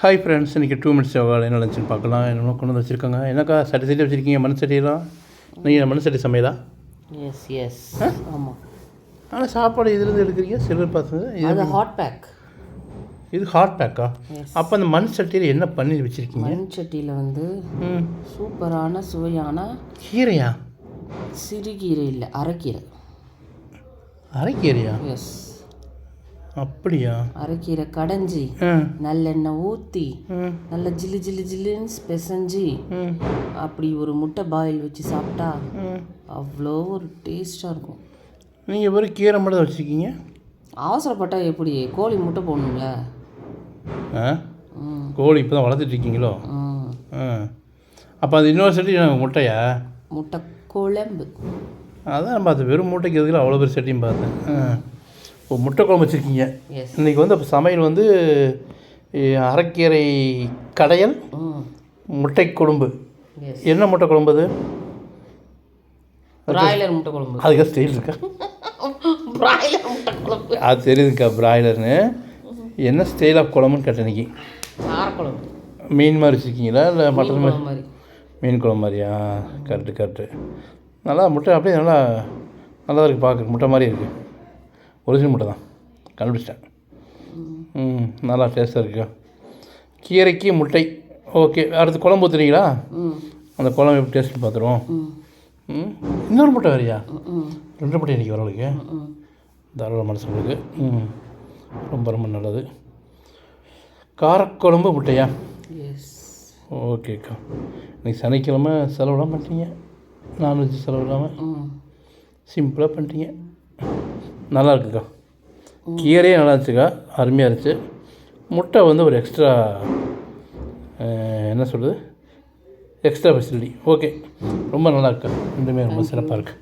Hi friends இன்றைக்கி two minutes yoga என்ன லஞ்சுன்னு பார்க்கலாம். என்னென்ன கொண்டு வந்து வச்சுருக்காங்க. என்னக்கா சட்டி சட்டி வச்சுருக்கீங்க? மண் சட்டியெல்லாம் நீங்கள் மண் சட்டி சமையலா? எஸ் எஸ் ஆமாம் ஆனால் சாப்பாடு இதுலேருந்து எடுக்கிறீங்க? சில்வர் பார்த்து இது ஹாட் பேக் இது ஹாட் பேக்கா. அப்போ அந்த மண் சட்டியில் என்ன பண்ணி வச்சுருக்கீங்க? மண் சட்டியில் வந்து சூப்பரான சுவையான கீரையா? சிறுகீரை இல்லை அரைக்கீரை. அரைக்கீரையா? எஸ் அப்படியா? அரைக்கீரை கடைஞ்சி நல்லெண்ணெய் ஊற்றி நல்ல ஜில்லு ஜில்லு ஜில்லுன்னு பிசைஞ்சு அப்படி ஒரு முட்டை பாயில் வச்சு சாப்பிட்டா அவ்வளோ ஒரு டேஸ்ட்டாக இருக்கும். நீங்கள் வெறும் கீரை மட்டும் வச்சுருக்கீங்க? அவசரப்பட்டால் எப்படி? கோழி முட்டை போடணும்ல. கோழி இப்போ தான் ஆ. அப்போ அது இன்னொரு சட்டி முட்டையா? முட்டை குழம்பு. அதான் பார்த்து வெறும் மூட்டைக்கு எதுக்குல அவ்வளோ பெரிய சட்டியும் பார்த்தேன். ஓ முட்டை குழம்பு வச்சுருக்கீங்க இன்றைக்கி வந்து அப்போ சமையல் வந்து அரைக்கீரை கடையல் முட்டை குழம்பு என்ன முட்டை குழம்பு அது பிராய்லர் முட்டை குழம்பு அதுக்கு ஸ்டைல் இருக்கா? பிராய்லர் முட்டை குழம்பு அது தெரியுதுக்கா பிராய்லர்னு என்ன ஸ்டைல் ஆஃப் குழம்புன்னு கேட்டேன் காரக்குழம்பு. மீன் மாதிரி வச்சுருக்கீங்களா? இல்லை மட்டன் மாதிரி? மீன் குழம்பு மாதிரியா? கரெக்டு கரெக்டு நல்லா முட்டை அப்படியே நல்லா நல்லா இருக்குது பார்க்க முட்டை மாதிரி இருக்குது ஒரிஜினல் முட்டை தான். கண்டுபிடிச்சிட்டேன். ம் நல்லா டேஸ்ட்டாக இருக்கு. கீரைக்கு முட்டை. ஓகே அடுத்து குழம்பு ஊற்றுறீங்களா அந்த குழம்பு எப்படி டேஸ்ட் பார்த்துருவோம். இன்னொரு முட்டை வேறையா? ரெண்டு முட்டை இன்றைக்கி வரவளுக்கு தாராள மனசுங்களுக்கு ம் ரொம்ப ரொம்ப நல்லது. காரக்குழம்பு முட்டையா? ஓகேக்கா இன்னைக்கு சனிக்கிழமை செலவுலாம் பண்ணிட்டீங்க. நான்வெஜ் செலவு இல்லாமல் சிம்பிளாக பண்ணிட்டீங்க. நல்லா இருக்குக்கா கீரையே நல்லா இருந்துச்சுக்கா அருமையாக இருந்துச்சு. முட்டை வந்து ஒரு எக்ஸ்ட்ரா என்ன சொல்கிறது எக்ஸ்ட்ரா ஃபெசிலிட்டி ஓகே ரொம்ப நல்லா இருக்கா ரெண்டுமே ரொம்ப சிறப்பாக இருக்குது